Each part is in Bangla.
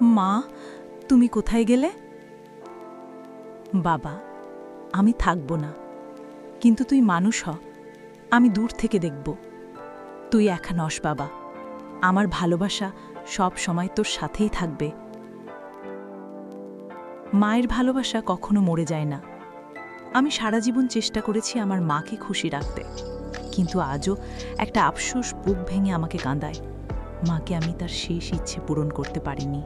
মা, তুমি কোথায় গেলে? বাবা, আমি থাকব না। কিন্তু তুই মানুষ হ, আমি দূর থেকে দেখব। তুই একা নস বাবা। আমার ভালোবাসা সব সময় তোর সাথেই থাকবে। মায়ের ভালোবাসা কখনো মরে যায় না। আমি সারা জীবন চেষ্টা করেছি আমার মাকে খুশি রাখতে। কিন্তু আজও একটা আফসোস বুক ভেঙে আমাকে কাঁদায়। মাকে আমি তার শেষ ইচ্ছে পূরণ করতে পারিনি।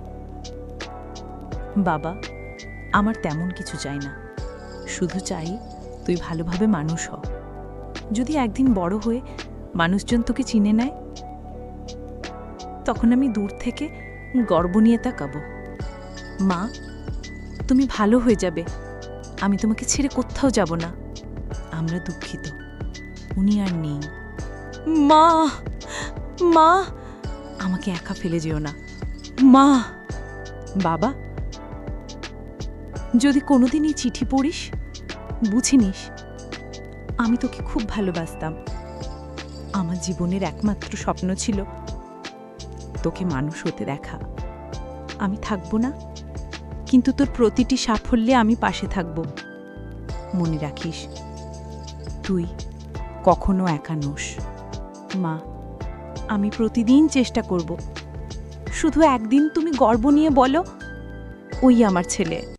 বাবা, আমার তেমন কিছু চাই না। শুধু চাই তুই ভালোভাবে মানুষ হ। যদি একদিন বড় হয়ে মানুষজন তোকে চিনে নেয়, তখন আমি দূর থেকে গর্ব নিয়ে তাকাবো। মা, তুমি ভালো হয়ে যাবে। আমি তোমাকে ছেড়ে কোথাও যাব না। আমরা দুঃখিত। উনি আর নেই। মা মা, আমাকে একা ফেলে যেও না। মা, বাবা যদি কোনোদিন এই চিঠি পড়িস বুঝে নিস আমি তোকে খুব ভালোবাসতাম। আমার জীবনের একমাত্র স্বপ্ন ছিল তোকে মানুষ হতে দেখা। আমি থাকব না, কিন্তু তোর প্রতিটি সাফল্যে আমি পাশে থাকব। মনে রাখিস, তুই কখনো একা নোস। মা, আমি প্রতিদিন চেষ্টা করব। শুধু একদিন তুমি গর্ব নিয়ে বলো, ওই আমার ছেলে।